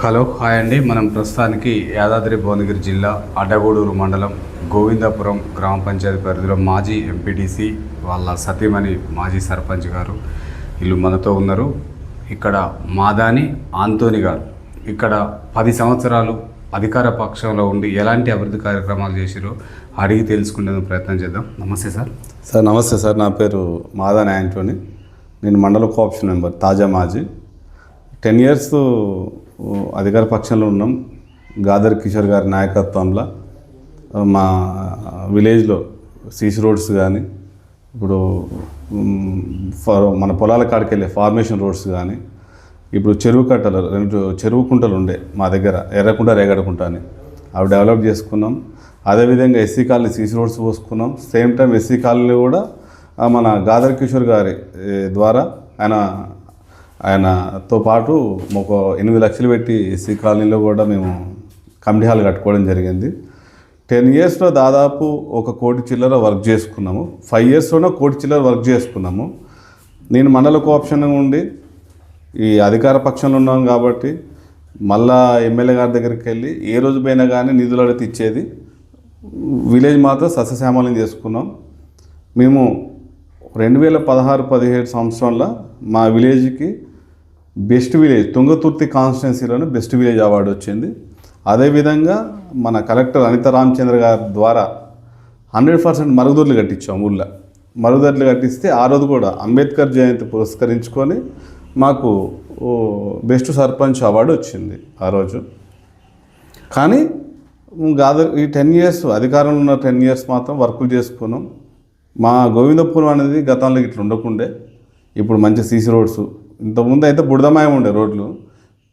Hello hi అండి. మనం ప్రస్తుతానికి యాదాద్రి భువనగిరి జిల్లా అడ్డగూడూరు మండలం గోవిందాపురం గ్రామ పంచాయతీ పరిధిలో మాజీ ఎంపీటీసీ వాళ్ళ సతీమణి మాజీ సర్పంచ్ గారు వీళ్ళు మనతో ఉన్నారు. ఇక్కడ మాదాని ఆంతోని గారు. ఇక్కడ పది సంవత్సరాలు అధికార పక్షంలో ఉండి ఎలాంటి అభివృద్ధి కార్యక్రమాలు చేసిరో అడిగి తెలుసుకునేందుకు ప్రయత్నం చేద్దాం. నమస్తే సార్. సార్ నమస్తే సార్. నా పేరు మాదాని యాంటోని నేను మండల కోఆప్షన్ మెంబర్ తాజా మాజీ. టెన్ ఇయర్స్ అధికార పక్షంలో ఉన్నాం. గాదర్ కిషోర్ గారి నాయకత్వంలో మా విలేజ్లో సీసీ రోడ్స్ కానీ ఇప్పుడు ఫ- మన పొలాల కాడికి వెళ్ళే ఫార్మేషన్ రోడ్స్ కానీ ఇప్పుడు చెరువు కట్టలు రెండు చెరువు కుంటలు ఉండే మా దగ్గర ఎర్రకుంట రేగడకుంట అని. అవి డెవలప్ చేసుకున్నాం. అదేవిధంగా ఎస్సీ కాలనీ సీసీ రోడ్స్ పోసుకున్నాం. సేమ్ టైం ఎస్సీ కాలనీ కూడా మన గాదర్ కిషోర్ గారి ద్వారా ఆయన ఆయనతో పాటు ఒక ఎనిమిది లక్షలు పెట్టి ఎస్సీ కాలనీలో కూడా మేము కమిటీ హాల్ కట్టుకోవడం జరిగింది. టెన్ ఇయర్స్లో దాదాపు ఒక కోటి చిల్లర వర్క్ చేసుకున్నాము. ఫైవ్ ఇయర్స్లోనే కోటి చిల్లర వర్క్ చేసుకున్నాము. నేను మండల కోఆప్షన్ ఉండి ఈ అధికార పక్షంలో ఉన్నాం కాబట్టి మళ్ళా ఎమ్మెల్యే గారి దగ్గరికి వెళ్ళి ఏ రోజు పోయినా కానీ నిధులు అడిగితే ఇచ్చేది. విలేజ్ మాత్రం సస్యశ్యామలం చేసుకున్నాం. మేము రెండు వేల పదహారు పదిహేడు సంవత్సరంలో మా విలేజ్కి బెస్ట్ విలేజ్ తుంగతుర్తి కాన్స్టిట్యున్సీలోనే బెస్ట్ విలేజ్ అవార్డు వచ్చింది. అదేవిధంగా మన కలెక్టర్ అనిత రామచంద్ర గారి ద్వారా హండ్రెడ్ పర్సెంట్ మరుగుదొడ్లు కట్టించాం ఊళ్ళో. మరుగుదొడ్లు కట్టిస్తే ఆ రోజు కూడా అంబేద్కర్ జయంతి పురస్కరించుకొని మాకు ఓ బెస్ట్ సర్పంచ్ అవార్డు వచ్చింది ఆ రోజు. కానీ గాదర్ ఈ టెన్ ఇయర్స్ అధికారంలో ఉన్న టెన్ ఇయర్స్ మాత్రం వర్కులు చేసుకున్నాం. మా గోవిందపురం అనేది గతంలో ఇట్లా ఉండకుండే. ఇప్పుడు మంచి సీసీ రోడ్స్ ఇంతకుముందు అయితే బుడదమాయం ఉండే రోడ్లు.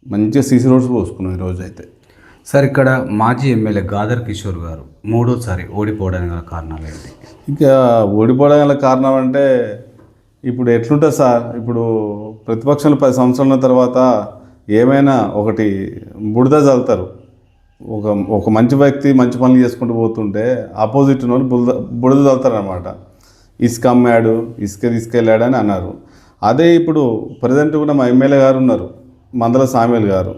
మంచిగా సీసీ రోడ్స్ పోసుకున్నాం ఈరోజు అయితే సార్ ఇక్కడ మాజీ ఎమ్మెల్యే గాదర్ కిషోర్ గారు మూడోసారి ఓడిపోవడానికి గల కారణాలు ఏంటి ఇంకా ఓడిపోవడం గల కారణం అంటే ఇప్పుడు ఎట్లుంటుంది సార్ ఇప్పుడు ప్రతిపక్షంలో పది సంవత్సరాల తర్వాత ఏమైనా ఒకటి బుడద చల్లుతారు ఒక ఒక మంచి వ్యక్తి మంచి పనులు చేసుకుంటూ పోతుంటే ఆపోజిట్ వాళ్ళు బురద బుడద చల్లుతారు అనమాట ఇసుక అమ్మాడు ఇసుక తీసుకెళ్ళాడు అని అన్నారు. అదే ఇప్పుడు ప్రజెంట్ కూడా మా ఎమ్మెల్యే గారు ఉన్నారు మందల సామ్యుల్ గారు.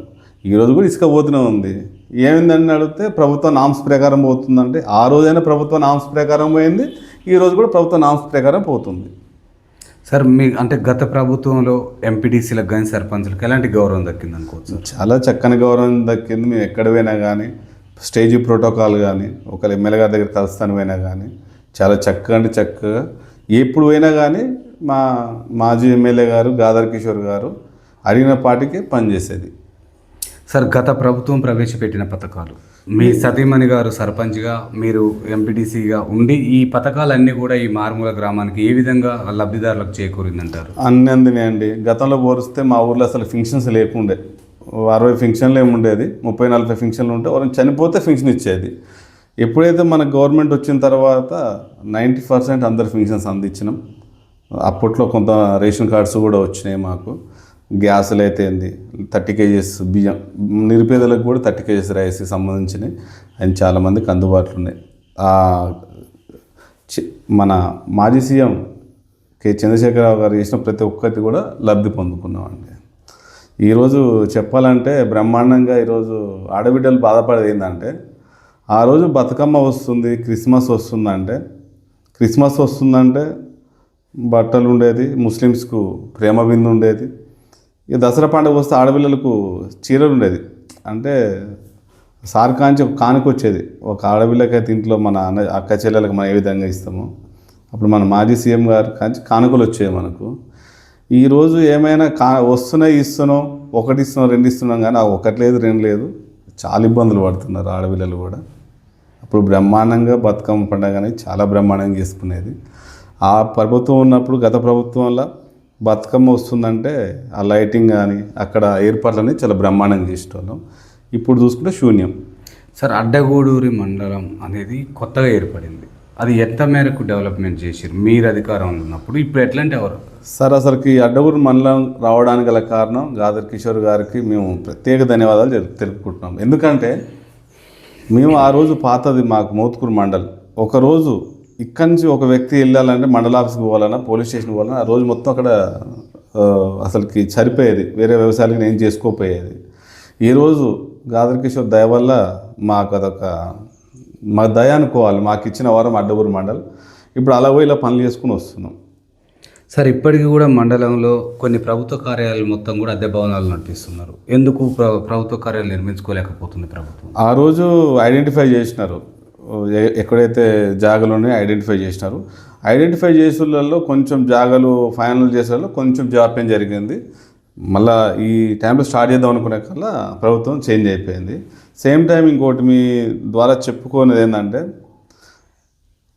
ఈరోజు కూడా ఇసుక పోతూనే ఉంది. ఏమైందని అడిగితే ప్రభుత్వ నామ్స్ ప్రకారం పోతుందంటే ఆ రోజైనా ప్రభుత్వ నామ్స్ ప్రకారం పోయింది ఈ రోజు కూడా ప్రభుత్వ నామ్స్ ప్రకారం పోతుంది. సార్ మీ అంటే గత ప్రభుత్వంలో ఎంపీటీసీలకు కానీ సర్పంచ్లకు ఎలాంటి గౌరవం దక్కింది అనుకోవచ్చు చాలా చక్కని గౌరవం దక్కింది. మేము ఎక్కడ పోయినా కానీ స్టేజ్ ప్రోటోకాల్ కానీ ఒకవేళ ఎమ్మెల్యే గారి దగ్గర కలుస్తాను పోయినా కానీ చాలా చక్కగా అంటే చక్కగా ఎప్పుడు పోయినా కానీ మా మాజీ ఎమ్మెల్యే గారు గాదర్ కిషోర్ గారు అడిగిన పాటికి పనిచేసేది. సార్ గత ప్రభుత్వం ప్రవేశపెట్టిన పథకాలు. మీ సతీమణి గారు సర్పంచ్గా మీరు ఎంపీటీసీగా ఉండి ఈ పథకాలన్నీ కూడా ఈ మారుమూల గ్రామానికి ఏ విధంగా లబ్ధిదారులకు చేకూరిందంటారు? అన్ని అందినాయండి గతంలో పోలిస్తే మా ఊర్లో అసలు ఫంక్షన్స్ లేకుండే. అరవై ఫంక్షన్లు ఏముండేది ముప్పై నలభై ఫంక్షన్లు ఉంటే ఎవరైనా చనిపోతే ఫంక్షన్ ఇచ్చేది. ఎప్పుడైతే మన గవర్నమెంట్ వచ్చిన తర్వాత నైంటీ పర్సెంట్ అందరు ఫంక్షన్స్ అందించినాం. అప్పట్లో కొంత రేషన్ కార్డ్స్ కూడా వచ్చినాయి మాకు. గ్యాసులు అయితే ఏంది? థర్టీ కేజీస్ బియ్యం నిరుపేదలకు కూడా థర్టీ కేజీస్ రైస్కి సంబంధించినవి అండ్ చాలామందికి అందుబాటులో ఉన్నాయి. చి- మన మాజీ సీఎం కె చంద్రశేఖరరావు గారు చేసిన ప్రతి ఒక్కటి కూడా లబ్ధి పొందుకున్నామండి. ఈరోజు చెప్పాలంటే బ్రహ్మాండంగా ఈరోజు ఆడబిడ్డలు బాధపడేది ఏంటంటే ఆ రోజు బతుకమ్మ వస్తుంది క్రిస్మస్ వస్తుందంటే క్రిస్మస్ వస్తుందంటే బట్టలు ఉండేది ముస్లిమ్స్కు ప్రేమ బిందు ఉండేది. ఇక దసరా పండుగ వస్తే ఆడపిల్లలకు చీరలు ఉండేది. అంటే సార్ కాంచి ఒక కానుక వచ్చేది. ఒక ఆడపిల్లకైతే ఇంట్లో మన అన్న అక్క చెల్లెలకు మనం ఏ విధంగా ఇస్తామో. అప్పుడు మన మాజీ సీఎం గారు కాంచి కానుకలు వచ్చేవి మనకు. ఈరోజు ఏమైనా కా వస్తున్నాయి ఇస్తున్నాం ఒకటి ఇస్తున్నాం రెండు ఇస్తున్నాం కానీ ఆ ఒకటి లేదు రెండు లేదు. చాలా ఇబ్బందులు పడుతున్నారు ఆడపిల్లలు కూడా. అప్పుడు బ్రహ్మాండంగా బతుకమ్మ పండుగ అనేది చాలా బ్రహ్మాండంగా చేసుకునేది. ఆ ప్రభుత్వం ఉన్నప్పుడు గత ప్రభుత్వంలో బతుకమ్మ వస్తుందంటే ఆ లైటింగ్ కానీ అక్కడ ఏర్పాట్లని చాలా బ్రహ్మాండంగా చేసేటోళ్ళం. ఇప్పుడు చూసుకుంటే శూన్యం. సార్ అడ్డగూడూరి మండలం అనేది కొత్తగా ఏర్పడింది. అది ఎంత మేరకు డెవలప్మెంట్ చేసారు మీరు అధికారంలో ఉన్నప్పుడు ఇప్పుడు ఎట్లాంటి ఎవరు సార్ అసలుకి అడ్డగూరు మండలం రావడానికి గల కారణం గాదర్ కిషోర్ గారికి మేము ప్రత్యేక ధన్యవాదాలు తెలు- తెలుపుకుంటున్నాం. ఎందుకంటే మేము ఆ రోజు పాతది మాకు మోత్కూరు మండల్. ఒకరోజు ఇక్కడి నుంచి ఒక వ్యక్తి వెళ్ళాలంటే మండల ఆఫీస్కి పోవాలన్నా పోలీస్ స్టేషన్కి పోవాలన్నా ఆ రోజు మొత్తం అక్కడ అసలుకి సరిపోయేది. వేరే వ్యవసాయాలకి నేను చేసుకోపోయేది. ఈరోజు గాదర్ కిషోర్ దయ వల్ల మాకు అదొక మా దయ అనుకోవాలి. మాకు ఇచ్చిన వారం అడ్డగూరు మండల్. ఇప్పుడు అలా పోయి ఇలా పనులు చేసుకుని వస్తున్నాం. సార్ ఇప్పటికీ కూడా మండలంలో కొన్ని ప్రభుత్వ కార్యాలయాలు మొత్తం కూడా అద్దె భవనాలు నడిపిస్తున్నారు. ఎందుకు ప్ర ప్రభుత్వ కార్యాలయాలు నిర్మించుకోలేకపోతుంది ప్రభుత్వం? ఆ రోజు ఐడెంటిఫై చేసినారు. ఎక్కడైతే జాగాలు ఉన్నాయో ఐడెంటిఫై చేసినారు. ఐడెంటిఫై చేసేలలో కొంచెం జాగాలు ఫైనల్ చేసేలో కొంచెం జాప్యం జరిగింది. మళ్ళా ఈ టైంలో స్టార్ట్ చేద్దాం అనుకునే కల్లా ప్రభుత్వం చేంజ్ అయిపోయింది. సేమ్ టైం ఇంకోటి మీ ద్వారా చెప్పుకునేది ఏంటంటే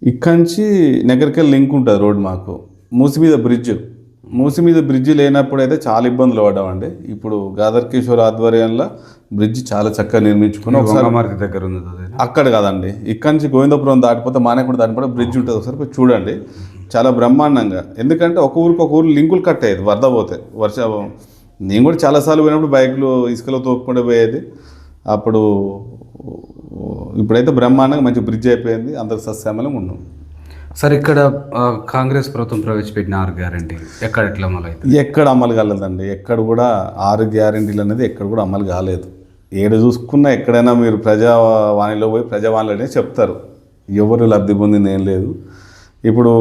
ఇక్కడి నుంచి నగరికెళ్ళి లింక్ ఉంటుంది రోడ్ మాకు. మూసి మీద బ్రిడ్జ్. మూసి మీద బ్రిడ్జ్ లేనప్పుడు అయితే చాలా ఇబ్బందులు పడ్డామండి. ఇప్పుడు గాదర్ కిషోర్ ఆధ్వర్యంలో బ్రిడ్జ్ చాలా చక్కగా నిర్మించుకుని ఒకసారి దగ్గర ఉంది అక్కడ కాదండి. ఇక్కడి నుంచి గోవిందపురం దాటిపోతే మానేకుడు దాటిపోతే బ్రిడ్జ్ ఉంటుంది. ఒకసారి చూడండి. చాలా బ్రహ్మాండంగా. ఎందుకంటే ఒక ఊరికి ఒక ఊరు లింకులు కట్ అయ్యేది వరద పోతే. వర్ష నేను కూడా చాలాసార్లు పోయినప్పుడు బైక్లు ఇసుకలో తోపుకుంటూ పోయేది. అప్పుడు ఇప్పుడైతే బ్రహ్మాండంగా మంచి బ్రిడ్జ్ అయిపోయింది. అందరు సస్యామలం ఉన్నాం. సార్ ఇక్కడ కాంగ్రెస్ ప్రభుత్వం ప్రవేశపెట్టిన ఆరు గ్యారంటీ ఎక్కడ ఎట్లా అమలు అవుతుంది ఎక్కడ అమలు కాలేదండి. ఎక్కడ కూడా ఆరు గ్యారెంటీలు అనేది ఎక్కడ కూడా అమలు కాలేదు. ఏడ చూసుకున్నా ఎక్కడైనా మీరు ప్రజావాణిలో పోయి ప్రజావాణిలోనే చెప్తారు. ఎవరు లబ్ధి పొందింది ఏం లేదు. ఇప్పుడు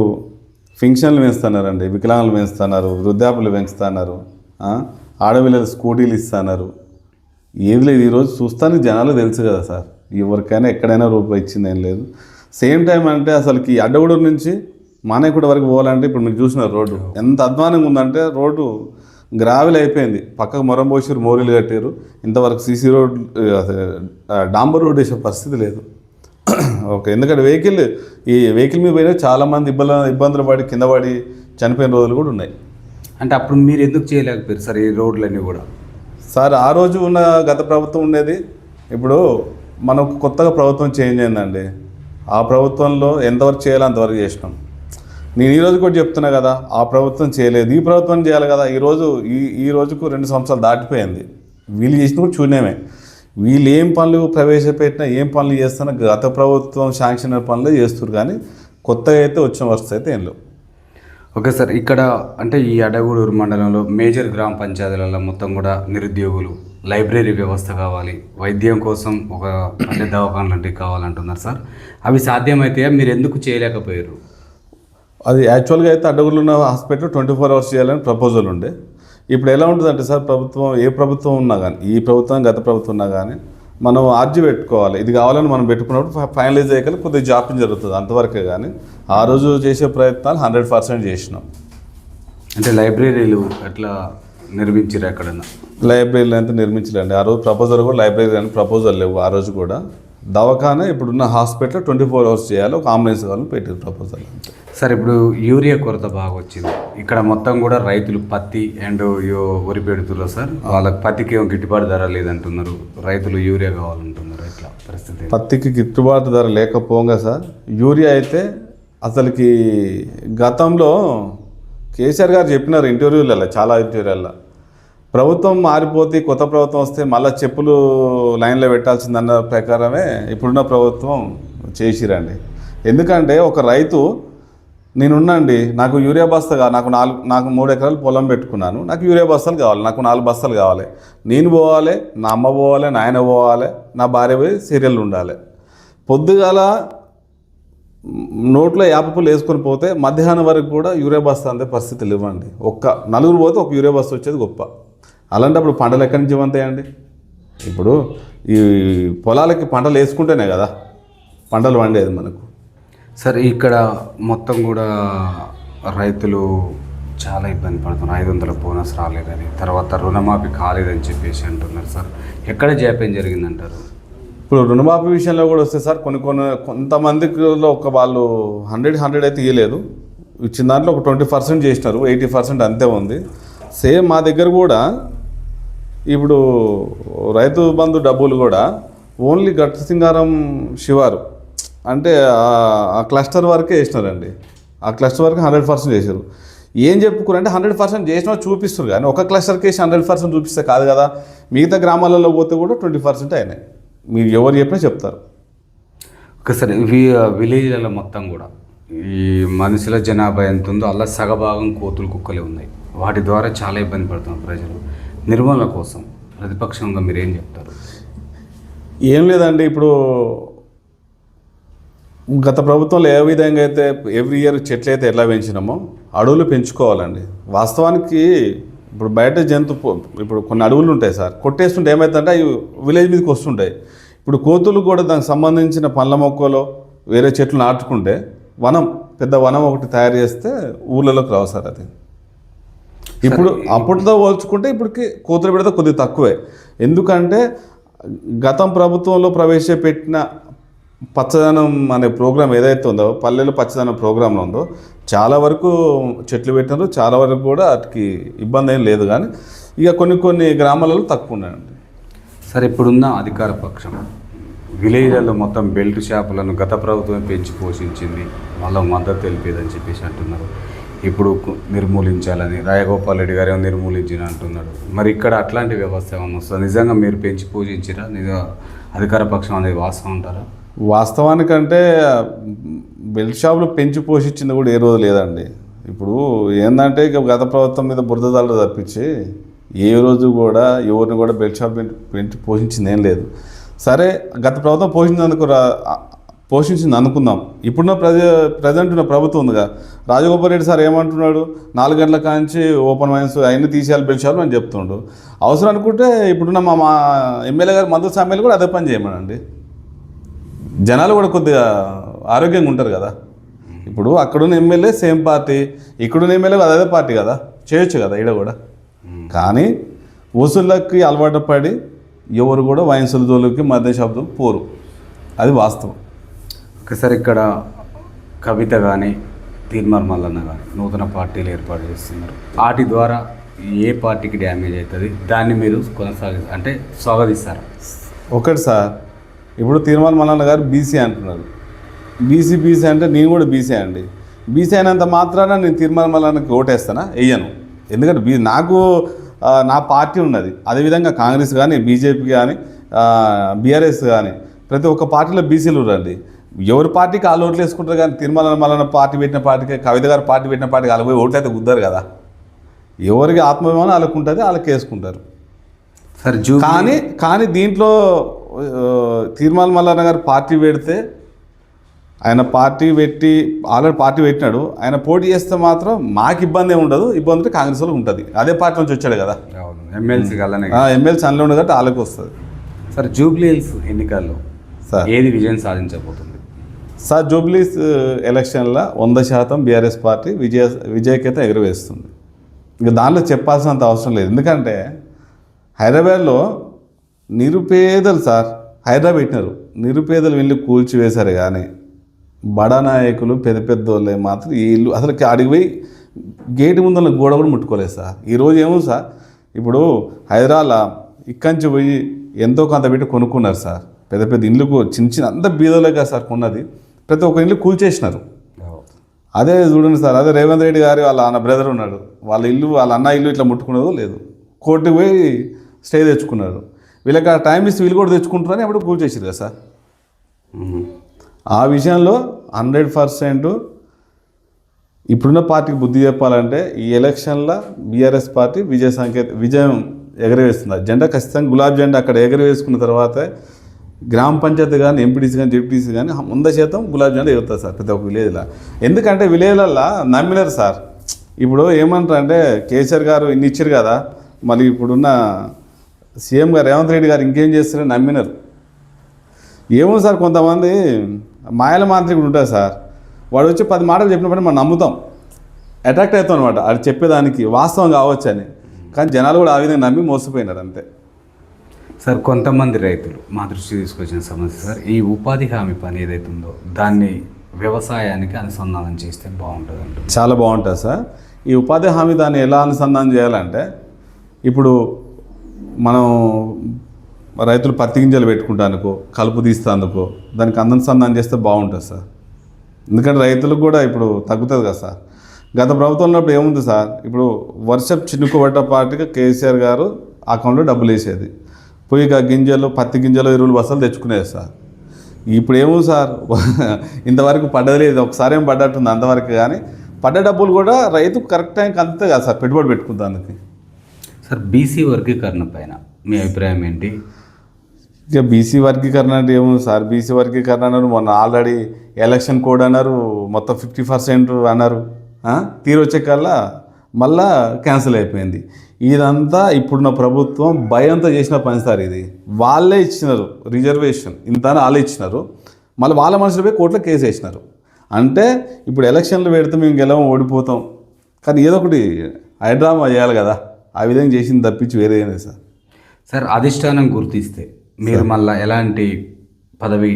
ఫింక్షన్లు పెంచుతున్నారండి వికలాంగులు పెంచుతున్నారు వృద్ధాపులు పెంచుతున్నారు ఆడపిల్లలు స్కూటీలు ఇస్తున్నారు. ఏది లేదు ఈరోజు చూస్తానికి జనాలు తెలుసు కదా సార్. ఎవరికైనా ఎక్కడైనా రూపాయి ఇచ్చింది ఏం లేదు. సేమ్ టైం అంటే అసలుకి అడ్డగూడూరు నుంచి మానేకుడ వరకు పోవాలంటే ఇప్పుడు మీరు చూసిన రోడ్డు. ఎంత అధ్వానంగా ఉందంటే రోడ్డు గ్రావెల్ అయిపోయింది. పక్కకు మొరం పోసారు మోరీలు కట్టారు ఇంతవరకు సీసీ రోడ్ డాంబర్ రోడ్ వేసే పరిస్థితి లేదు. ఓకే ఎందుకంటే వెహికల్ ఈ వెహికల్ మీద పోయినా చాలామంది ఇబ్బంది ఇబ్బందులు పడి కింద పడి చనిపోయిన రోజులు కూడా ఉన్నాయి. అంటే అప్పుడు మీరు ఎందుకు చేయలేకపోయారు సార్ ఈ రోడ్లన్నీ కూడా? సార్ ఆ రోజు ఉన్న గత ప్రభుత్వం ఉండేది. ఇప్పుడు మనకు కొత్తగా ప్రభుత్వం చేంజ్ అయిందండి. ఆ ప్రభుత్వంలో ఎంతవరకు చేయాలో అంతవరకు చేసినాం. నేను ఈరోజు కూడా చెప్తున్నా కదా ఆ ప్రభుత్వం చేయలేదు ఈ ప్రభుత్వం చేయాలి కదా ఈరోజు ఈ ఈ రోజుకు రెండు సంవత్సరాలు దాటిపోయింది. వీళ్ళు చేసిన కూడా చూడేమే వీళ్ళు ఏం పనులు ప్రవేశపెట్టినా ఏం పనులు చేస్తున్నా గత ప్రభుత్వం శాంక్షన్ పనులు పనులే కానీ కొత్తగా అయితే వచ్చిన వరుస అయితే ఏం లేవు. ఓకే సార్ ఇక్కడ అంటే ఈ అడగూడూరు మండలంలో మేజర్ గ్రామ పంచాయతీలలో మొత్తం కూడా నిరుద్యోగులు లైబ్రరీ వ్యవస్థ కావాలి వైద్యం కోసం ఒక అంటే దవాఖాన లాంటివి కావాలంటున్నారు సార్. అవి సాధ్యమైతే మీరు ఎందుకు చేయలేకపోయారు? అది యాక్చువల్గా అయితే అడ్డగులు ఉన్న హాస్పిటల్ ట్వంటీ ఫోర్ అవర్స్ చేయాలని ప్రపోజల్ ఉండే. ఇప్పుడు ఎలా ఉంటుందంటే సార్ ప్రభుత్వం ఏ ప్రభుత్వం ఉన్నా కానీ ఈ ప్రభుత్వం గత ప్రభుత్వం ఉన్నా కానీ మనం ఆర్జీ పెట్టుకోవాలి. ఇది కావాలని మనం పెట్టుకున్నప్పుడు ఫైనలైజ్ అయ్యాక కొద్దిగా జాప్యం జరుగుతుంది. అంతవరకే కానీ ఆ రోజు చేసే ప్రయత్నాలు హండ్రెడ్ పర్సెంట్ చేసినాం. అంటే లైబ్రరీలు ఎట్లా నిర్మించారు ఎక్కడన్నా? లైబ్రరీలు అయితే నిర్మించలేండి ఆ రోజు ప్రపోజల్ కూడా లైబ్రరీ అని ప్రపోజల్ లేవు ఆ రోజు కూడా. దవాఖాన ఇప్పుడున్న హాస్పిటల్ ట్వంటీ ఫోర్ అవర్స్ చేయాలి. ఒక అంబులెన్స్ కావాలని పెట్టారు ప్రపోజల్ అంతే. సార్ ఇప్పుడు యూరియా కొరత బాగా వచ్చింది. ఇక్కడ మొత్తం కూడా రైతులు పత్తి అండ్ వరి పెడుతున్నారు సార్. వాళ్ళకి పత్తికి ఏమో గిట్టుబాటు ధర లేదంటున్నారు. రైతులు యూరియా కావాలంటున్నారు. ఇట్లా పరిస్థితి? పత్తికి గిట్టుబాటు ధర లేకపోగా సార్ యూరియా అయితే అసలుకి గతంలో కేసీఆర్ గారు చెప్పినారు ఇంటర్వ్యూలలో చాలా ఇంటర్వ్యూలలో ప్రభుత్వం మారిపోతే కొత్త ప్రభుత్వం వస్తే మళ్ళీ చెప్పులు లైన్లో పెట్టాల్సిందన్న ప్రకారమే ఇప్పుడున్న ప్రభుత్వం చేసిరండి ఎందుకంటే ఒక రైతు నేనున్నాండి నాకు యూరియా బస్తాగా నాకు నాలుగు నాకు మూడు ఎకరాలు పొలం పెట్టుకున్నాను నాకు యూరియా బస్తాలు కావాలి నాకు నాలుగు బస్తాలు కావాలి. నేను పోవాలి నా అమ్మ పోవాలి నాయన పోవాలి నా భార్య పోయి సీరియల్ ఉండాలి. పొద్దుగాల నోట్లో యాపపులు వేసుకొని పోతే మధ్యాహ్నం వరకు కూడా యూరియా బస్తా అందే పరిస్థితులు ఇవ్వండి ఒక్క నలుగురు పోతే ఒక యూరియా బస్తా వచ్చేది గొప్ప. అలాంటప్పుడు పంటలు ఎక్కడి నుంచి ఇవ్వంతాయండి ఇప్పుడు ఈ పొలాలకి పంటలు వేసుకుంటేనే కదా పంటలు వండేది మనకు. సార్ ఇక్కడ మొత్తం కూడా రైతులు చాలా ఇబ్బంది పడుతున్నారు. ఐదు వందల బోనస్ రాలేదని తర్వాత రుణమాఫీ కాలేదని చెప్పేసి అంటున్నారు సార్. ఎక్కడ జాప్యం జరిగిందంటారు? ఇప్పుడు రుణమాఫీ విషయంలో కూడా వస్తే సార్ కొన్ని కొన్ని కొంతమందిలో ఒక వాళ్ళు హండ్రెడ్ హండ్రెడ్ అయితే ఇవ్వలేదు ఇచ్చిన దాంట్లో ఒక ట్వంటీ పర్సెంట్ చేసినారు ఎయిటీ పర్సెంట్ అంతే ఉంది. సేమ్ మా దగ్గర కూడా ఇప్పుడు రైతు బంధు డబ్బులు కూడా ఓన్లీ గట్టు సింగారం శివారు అంటే ఆ- క్లస్టర్ వరకే వేసినారండి ఆ క్లస్టర్ వరకు హండ్రెడ్ పర్సెంట్ చేశారు ఏం చెప్పుకున్నారంటే హండ్రెడ్ పర్సెంట్ చేసినా చూపిస్తారు కానీ ఒక క్లస్టర్కి వేసి హండ్రెడ్ పర్సెంట్ చూపిస్తే కాదు కదా. మిగతా గ్రామాలలో పోతే కూడా ట్వంటీ పర్సెంట్ అయినాయి. మీరు ఎవరు చెప్పినా చెప్తారు. ఓకే సార్ వి విలేజ్లలో మొత్తం కూడా ఈ మనుషుల జనాభా ఎంత ఉందో అలా సగభాగం కోతులు కుక్కలే ఉన్నాయి. వాటి ద్వారా చాలా ఇబ్బంది పడుతున్నారు ప్రజలు. నిర్మూలన కోసం ప్రతిపక్షంగా మీరు ఏం చెప్తారు? ఏం లేదండి ఇప్పుడు గత ప్రభుత్వంలో ఏ విధంగా అయితే ఎవ్రీ ఇయర్ చెట్లు అయితే ఎట్లా పెంచినామో అడవులు పెంచుకోవాలండి. వాస్తవానికి ఇప్పుడు బయట జంతు ఇప్పుడు కొన్ని అడవులు ఉంటాయి సార్ కొట్టేస్తుంటే ఏమవుతుందంటే అవి విలేజ్ మీదకి వస్తుంటాయి. ఇప్పుడు కోతులు కూడా దానికి సంబంధించిన పండ్ల మొక్కలు వేరే చెట్లు నాటుకుంటే వనం పెద్ద వనం ఒకటి తయారు చేస్తే ఊళ్ళలోకి రావు సార్ అది. ఇప్పుడు అప్పటితో పోల్చుకుంటే ఇప్పటికి కోతుల పెడితే కొద్దిగా తక్కువే. ఎందుకంటే గతం ప్రభుత్వంలో ప్రవేశపెట్టిన పచ్చదనం అనే ప్రోగ్రాం ఏదైతే ఉందో పల్లెలు పచ్చదనం ప్రోగ్రాంలో ఉందో చాలా వరకు చెట్లు పెట్టినారు చాలా వరకు కూడా వాటికి ఇబ్బంది ఏం లేదు కానీ ఇక కొన్ని కొన్ని గ్రామాలలో తక్కువ ఉన్నాయండి. సార్ ఇప్పుడున్న అధికార పక్షం విలేజ్లలో మొత్తం బెల్ట్ చేపలను గత ప్రభుత్వం పెంచి పోషించింది వాళ్ళ మద్దతు తెలిపేదని చెప్పేసి అంటున్నారు. ఇప్పుడు నిర్మూలించాలని రాయగోపాల్ రెడ్డి గారు ఏమో నిర్మూలించిన అంటున్నాడు. మరి ఇక్కడ అట్లాంటి వ్యవస్థ ఏమన్నా వస్తుంది? నిజంగా మీరు పెంచి పూజించిరా నిజ అధికార పక్షం అనేది వాస్తవం అంటారా? వాస్తవానికంటే బెల్ట్ షాపులు పెంచి పోషించింది కూడా ఏ రోజు లేదండి. ఇప్పుడు ఏంటంటే ఇక గత ప్రభుత్వం మీద బురదదాలు తప్పించి ఏ రోజు కూడా ఎవరిని కూడా బెల్ట్ షాప్ పెంచి పెంచి పోషించింది ఏం లేదు. సరే గత ప్రభుత్వం పోషించినందుకు పోషించింది అనుకుందాం. ఇప్పుడున్న ప్రజ ప్రజెంట్ ఉన్న ప్రభుత్వం ఉందిగా. రాజగోపాల్ రెడ్డి సార్ ఏమంటున్నాడు? నాలుగు గంటల కాంచి ఓపెన్ మైన్స్ అయినా తీసేయాలి బెల్ట్ అని చెప్తుండు. అవసరం అనుకుంటే ఇప్పుడున్న మా మా ఎమ్మెల్యే గారు మందు సామ్యాలు కూడా అదే పని చేయమనండి. జనాలు కూడా కొద్దిగా ఆరోగ్యంగా ఉంటారు కదా. ఇప్పుడు అక్కడున్న ఎమ్మెల్యే సేమ్ పార్టీ ఇక్కడున్న ఎమ్మెల్యే అదే పార్టీ కదా. చేయొచ్చు కదా ఈడ కూడా. కానీ వసూళ్ళకి అలవాటు పడి ఎవరు కూడా వయసుల జోలికి మధ్య శబ్దం పోరు. అది వాస్తవం. ఒకసారి ఇక్కడ కవిత కానీ తీర్మార్ మల్లన్న కానీ నూతన పార్టీలు ఏర్పాటు చేస్తున్నారు. వాటి ద్వారా ఏ పార్టీకి డ్యామేజ్ అవుతుంది? దాన్ని మీరు కొనసాగి అంటే స్వాగతిస్తారు? ఒకటి సార్ ఇప్పుడు తిరుమల మల్లన్న గారు బీసీ అంటున్నారు. బీసీ బీసీ అంటే నేను కూడా బీసీ అండి. బీసీ అయినంత మాత్రాన నేను తిరుమల మల్లన్నకి ఓటేస్తానా? వెయ్యను ఎందుకంటే బీ నాకు నా పార్టీ ఉన్నది. అదేవిధంగా కాంగ్రెస్ కానీ బీజేపీ కానీ బీఆర్ఎస్ కానీ ప్రతి ఒక్క పార్టీలో బీసీలు రండి ఎవరి పార్టీకి వాళ్ళు ఓట్లు వేసుకుంటారు కానీ తిరుమల మల్లన్న పార్టీ పెట్టిన పార్టీకి కవిత గారు పార్టీ పెట్టిన పార్టీకి వాళ్ళకి పోయి ఓట్లు అయితే గుద్దారు కదా. ఎవరికి ఆత్మాభిమానం వాళ్ళకు ఉంటుంది వాళ్ళకి వేసుకుంటారు సార్ కానీ కానీ దీంట్లో తీర్మాల మల్లన్న గారు పార్టీ పెడితే ఆయన పార్టీ పెట్టి ఆల్రెడీ పార్టీ పెట్టినాడు. ఆయన పోటీ చేస్తే మాత్రం మాకు ఇబ్బంది ఏమి ఉండదు. ఇబ్బంది ఉంటే కాంగ్రెస్ వాళ్ళకి ఉంటుంది. అదే పార్టీ నుంచి వచ్చాడు కదా. ఎమ్మెల్సీ ఎమ్మెల్సీ అందులో ఉండదు కాబట్టి వాళ్ళకి వస్తుంది. సార్ జూబ్లీ హిల్స్ ఎన్నికల్లో సార్. ఏది విజయం సాధించబోతుంది? సార్ జూబ్లీస్ ఎలక్షన్లో వంద శాతం బీఆర్ఎస్ పార్టీ విజయ విజయకేత ఎగురవేస్తుంది. ఇక దాంట్లో చెప్పాల్సినంత అవసరం లేదు. ఎందుకంటే హైదరాబాద్లో నిరుపేదలు సార్ హైదరాబాద్ పెట్టినారు. నిరుపేదలు వెళ్ళి కూల్చివేశారు కానీ బడా నాయకులు పెద్ద పెద్ద వాళ్ళే మాత్రం ఈ ఇల్లు అసలు అడిగి పోయి గేటు ముందర గోడ కూడా ముట్టుకోలేదు సార్. ఈరోజు ఏమో సార్ ఇప్పుడు హైదరాబాద్లో ఇక్కడి పోయి ఎంతో కొంత పెట్టి కొనుక్కున్నారు సార్. పెద్ద పెద్ద ఇల్లుకు చిన్న చిన్న అంత బీదోలే కదా సార్ కొన్నది. ప్రతి ఒక్క ఇల్లు కూల్చేసినారు. అదే చూడండి సార్ అదే రేవంత్ రెడ్డి గారి వాళ్ళ అన్న బ్రదర్ ఉన్నాడు. వాళ్ళ ఇల్లు వాళ్ళ అన్న ఇల్లు ఇట్లా ముట్టుకున్నదో లేదు. కోర్టుకు పోయి స్టే తెచ్చుకున్నారు. వీళ్ళకి ఆ టైం ఇస్తే వీళ్ళు కూడా తెచ్చుకుంటారని ఎప్పుడు కూల్చేసారు కదా సార్. ఆ విషయంలో హండ్రెడ్ పర్సెంట్ ఇప్పుడున్న పార్టీకి బుద్ధి చెప్పాలంటే ఈ ఎలక్షన్లో బీఆర్ఎస్ పార్టీ విజయ సంకేత విజయం ఎగరవేస్తుంది. జెండా ఖచ్చితంగా గులాబ్ జెండా అక్కడ ఎగరవేసుకున్న తర్వాత గ్రామ పంచాయతీ కానీ ఎంపీటీసీ కానీ జెడ్పీటీసీ కానీ వంద శాతం గులాబ్ జెండా ఎగురుతుంది సార్ ప్రతి ఒక్క విలేజ్లో. ఎందుకంటే విలేజ్లల్లో నమ్మినారు సార్. ఇప్పుడు ఏమంటారు అంటే కేసీఆర్ గారు ఇన్ని ఇచ్చారు కదా మళ్ళీ ఇప్పుడున్న సీఎం గారు రేవంత్ రెడ్డి గారు ఇంకేం చేస్తారని నమ్మినారు. ఏమో సార్ కొంతమంది మాయల మాంత్రికుడు ఉంటారు సార్. వాడు వచ్చి పది మాటలు చెప్పినప్పుడు మనం నమ్ముతాం. అట్రాక్ట్ అవుతాం అనమాట అది చెప్పేదానికి వాస్తవం కావచ్చు అని. కానీ జనాలు కూడా ఆ విధంగా నమ్మి మోసపోయినారు అంతే. సార్ కొంతమంది రైతులు మా దృష్టి తీసుకొచ్చిన సమస్య సార్ ఈ ఉపాధి హామీ పని ఏదైతే ఉందో దాన్ని వ్యవసాయానికి అనుసంధానం చేస్తే బాగుంటుంది అంటుంది చాలా బాగుంటుంది సార్. ఈ ఉపాధి హామీ దాన్ని ఎలా అనుసంధానం చేయాలంటే ఇప్పుడు మనం రైతులు పత్తి గింజలు పెట్టుకుంటానుకో కలుపు తీస్తానుకో దానికి అందనుసంధానం చేస్తే బాగుంటుంది సార్. ఎందుకంటే రైతులకు కూడా ఇప్పుడు తగ్గుతుంది కదా సార్. గత ప్రభుత్వంలో ఉన్నప్పుడు ఏముంది సార్? ఇప్పుడు వర్షం చినుకోబడ్డ పాటుగా కేసీఆర్ గారు అకౌంట్లో డబ్బులు వేసేది. పోయి గింజలు పత్తి గింజలు ఎరువులు బస్సలు తెచ్చుకునేది సార్. ఇప్పుడు ఏమో సార్? ఇంతవరకు పడలేదు లేదు. ఒకసారి ఏం పడ్డట్టుంది అంతవరకు కానీ పడ్డ డబ్బులు కూడా రైతు కరెక్ట్ టైంకి అంతే కదా సార్ పెట్టుబడి పెట్టుకుందానికి సార్ బీసీ వర్గీకరణ పైన మీ అభిప్రాయం ఏంటి? ఇక బీసీ వర్గీకరణ అంటే ఏమో సార్ బీసీ వర్గీకరణ అన్నారు మొన్న ఆల్రెడీ ఎలక్షన్ కోడ్ అన్నారు మొత్తం ఫిఫ్టీ పర్సెంట్ అన్నారు. తీరు వచ్చే కల్లా మళ్ళా క్యాన్సిల్ అయిపోయింది. ఇదంతా ఇప్పుడున్న ప్రభుత్వం భయంతో చేసిన పని సార్ ఇది. వాళ్ళే ఇచ్చినారు రిజర్వేషన్. ఇంత అని వాళ్ళే ఇచ్చినారు. మళ్ళీ వాళ్ళ మనుషులపై కోర్టులో కేసు వేసినారు. అంటే ఇప్పుడు ఎలక్షన్లు పెడితే మేము గెలవం ఓడిపోతాం. కానీ ఏదో ఒకటి హైడ్రామా చేయాలి కదా. ఆ విధంగా చేసింది తప్పించి వేరే ఏం లేదు సార్. సార్ అధిష్టానం గుర్తిస్తే మీరు మళ్ళీ ఎలాంటి పదవి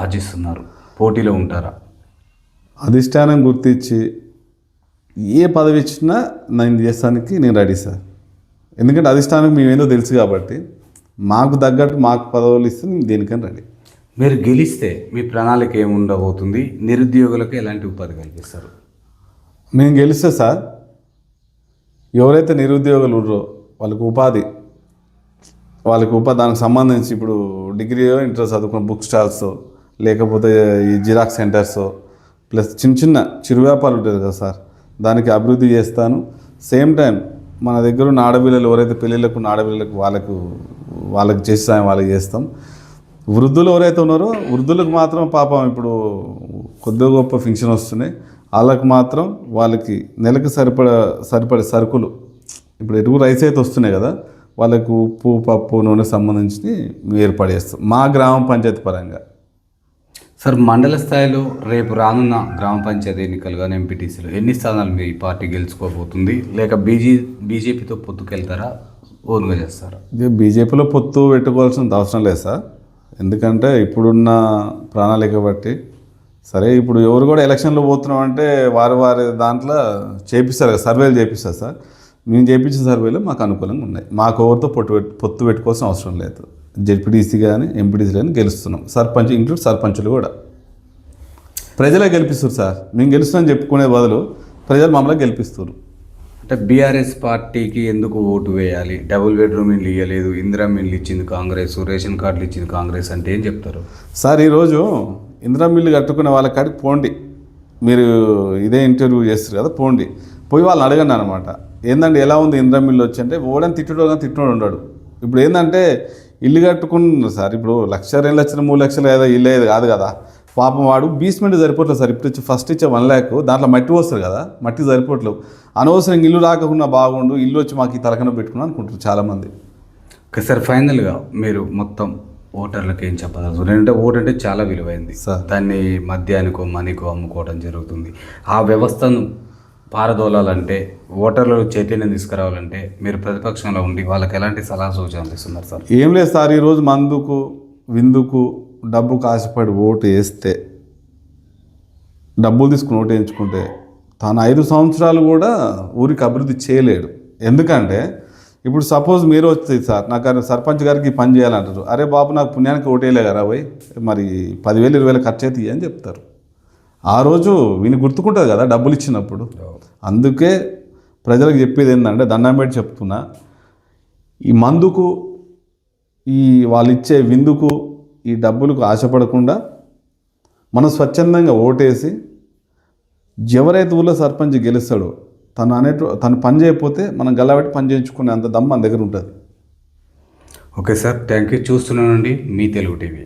ఆర్జిస్తున్నారు? పోటీలో ఉంటారా? అధిష్టానం గుర్తించి ఏ పదవి ఇచ్చినా నేను చేస్తానికి నేను రెడీ సార్. ఎందుకంటే అధిష్టానం మేమేందో తెలుసు కాబట్టి మాకు తగ్గట్టు మాకు పదవులు ఇస్తే నేను దేనికని రెడీ. మీరు గెలిస్తే మీ ప్రణాళిక ఏమి ఉండబోతుంది నిరుద్యోగులకు ఎలాంటి ఉపాధి కల్పిస్తారు? నేను గెలిస్తే సార్ ఎవరైతే నిరుద్యోగులు ఉన్నారో వాళ్ళకి ఉపాధి వాళ్ళకి ఉపాధి దానికి సంబంధించి ఇప్పుడు డిగ్రీ ఇంటర్ చదువుకున్న బుక్ స్టాల్స్ లేకపోతే ఈ జిరాక్స్ సెంటర్స్ ప్లస్ చిన్న చిన్న చిరు వ్యాపారాలు ఉంటుంది కదా సార్ దానికి అభివృద్ధి చేస్తాను. సేమ్ టైం మన దగ్గర ఉన్న ఆడపిల్లలు ఎవరైతే పెళ్ళిళ్ళకు ఆడపిల్లలకు వాళ్ళకు వాళ్ళకి చేస్తాం వాళ్ళకి చేస్తాం. వృద్ధులు ఎవరైతే ఉన్నారో వృద్ధులకు మాత్రం పాపం ఇప్పుడు కొద్దిగా గొప్ప ఫింక్షన్ వస్తున్నాయి. వాళ్ళకి మాత్రం వాళ్ళకి నెలకు సరిపడ సరిపడే సరుకులు ఇప్పుడు ఎరువు రైస్ అయితే వస్తున్నాయి కదా వాళ్ళకు ఉప్పు పప్పు నూనె సంబంధించి ఏర్పాటు చేస్తాం. మా గ్రామ పంచాయతీ పరంగా. సార్ మండల స్థాయిలో రేపు రానున్న గ్రామ పంచాయతీ ఎన్నికలు కానీ ఎంపీటీసీలో ఎన్ని స్థానాలు మీ పార్టీ గెలుచుకోబోతుంది? లేక బీజీ బీజేపీతో పొత్తుకెళ్తారా? ఓన్గా చేస్తారా? ఇక బీజేపీలో పొత్తు పెట్టుకోవాల్సిన అవసరం లేదు సార్. ఎందుకంటే ఇప్పుడున్న ప్రణాళిక బట్టి సరే ఇప్పుడు ఎవరు కూడా ఎలక్షన్లో పోతున్నాం అంటే వారి వారి దాంట్లో చేపిస్తారు కదా సర్వేలు చేపిస్తారు సార్. మేము చేయించిన సర్వేలు మాకు అనుకూలంగా ఉన్నాయి. మాకు ఎవరితో పొట్టు పెట్టు పొత్తు పెట్టుకోవాల్సిన అవసరం లేదు. జెడ్పీటీసీ కానీ ఎంపీటీసీ కానీ గెలుస్తున్నాం. సర్పంచ్ ఇంక్లూడ్ సర్పంచులు కూడా. ప్రజలే గెలిపిస్తారు సార్. మేము గెలుస్తున్నాం చెప్పుకునే బదులు ప్రజలు మమ్మల్ని గెలిపిస్తారు అంటే బీఆర్ఎస్ పార్టీకి ఎందుకు ఓటు వేయాలి? డబుల్ బెడ్రూమ్ ఇల్లు ఇవ్వలేదు ఇందిరా మిల్లు ఇచ్చింది కాంగ్రెస్ రేషన్ కార్డులు ఇచ్చింది కాంగ్రెస్ అంటే ఏం చెప్తారు? సార్ ఈరోజు ఇందిరా మిల్లు కట్టుకునే వాళ్ళ కాడికి పోండి. మీరు ఇదే ఇంటర్వ్యూ చేస్తారు కదా పోండి. పోయి వాళ్ళని అడగండి అనమాట ఏందంటే ఎలా ఉంది ఇందిరా మిల్లు వచ్చి అంటే ఓడని తిట్టుడు కానీ తిట్టుడు ఉండడు. ఇప్పుడు ఏంటంటే ఇల్లు కట్టుకున్నారు సార్. ఇప్పుడు లక్ష రెండు లక్షలు మూడు లక్షలు ఏదో ఇల్లు అయ్యేది కాదు కదా. పాపం వాడు బీస్మెంట్ సరిపోవట్లేదు సార్. ఇప్పుడు ఇచ్చి ఫస్ట్ ఇచ్చే వన్ ల్యాక్ దాంట్లో మట్టి వస్తుంది కదా. మట్టి సరిపోవట్లేదు అనవసరంగా ఇల్లు రాకుండా బాగుండు ఇల్లు వచ్చి మాకు ఈ తలకన పెట్టుకున్నాను అనుకుంటారు చాలామంది. ఓకే సార్ ఫైనల్గా మీరు మొత్తం ఓటర్లకు ఏం చెప్పదలుచు? ఎందుకంటే ఓటు అంటే చాలా విలువైంది. సార్. దాన్ని మద్యానికో మనీకో అమ్ముకోవడం జరుగుతుంది. ఆ వ్యవస్థను పారదోలాలంటే ఓటర్లు చైతన్యం తీసుకురావాలంటే మీరు ప్రతిపక్షంలో ఉండి వాళ్ళకి ఎలాంటి సలహా సూచనలు ఇస్తున్నారు సార్? ఏం లేదు సార్ ఈరోజు మందుకు విందుకు డబ్బు కాసిపడి ఓటు వేస్తే డబ్బులు తీసుకుని ఓటు వేయించుకుంటే తను ఐదు సంవత్సరాలు కూడా ఊరికి అభివృద్ధి చేయలేడు. ఎందుకంటే ఇప్పుడు సపోజ్ మీరు వచ్చి సార్ నాకు సర్పంచ్ గారికి పని చేయాలంటారు. అరే బాబు నాకు పుణ్యానికి ఓటేలే కదా పోయి మరి పదివేలు ఇరవై వేలు ఖర్చు అయితే అని చెప్తారు. ఆ రోజు వీని గుర్తుకుంటుంది కదా డబ్బులు ఇచ్చినప్పుడు. అందుకే ప్రజలకు చెప్పేది ఏంటంటే దండం పెట్టి చెప్తున్నా. ఈ మందుకు ఈ వాళ్ళు ఇచ్చే విందుకు ఈ డబ్బులకు ఆశపడకుండా మనం స్వచ్ఛందంగా ఓటేసి ఎవరైతే ఊళ్ళో సర్పంచ్ గెలుస్తాడో తను అనేటు తను పని చేయకపోతే మనం గల్లబెట్టి పని చేయించుకునే అంత దమ్ మన దగ్గర ఉంటుంది. ఓకే సార్ థ్యాంక్ యూ చూస్తున్నానండి మీ తెలుగు టీవీ.